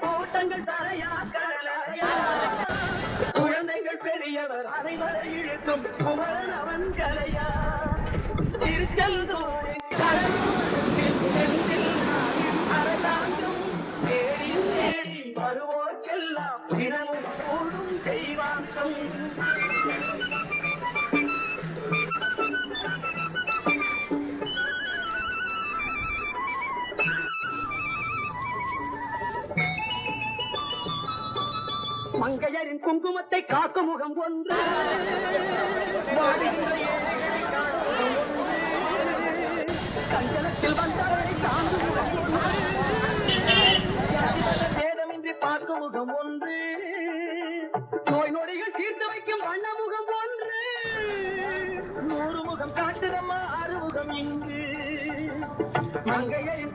கூட்டங்கள் தலையா கடலையா குழந்தைகள் பெரியவர் அதை இழுக்கும் குமரன் அவன் கலையா? திருச்சல் அரசாங்கம் தேடி வருவோர்க்கெல்லாம் தினமும் கூடும் தெய்வாங்கம். மங்கையரின் குங்குமத்தை காக்கும் முகம் ஒன்று. கஞ்சலத்தில் வந்தவரை தாங்கும் முகம் பார்க்கும் முகம் ஒன்று. நோய் நொடிகள் தீர்த்து வைக்கும் வண்ண முகம் ஒன்று. நூறு முகம் காட்டுதம்மா அறுமுகம் இங்கு. மங்கையரின்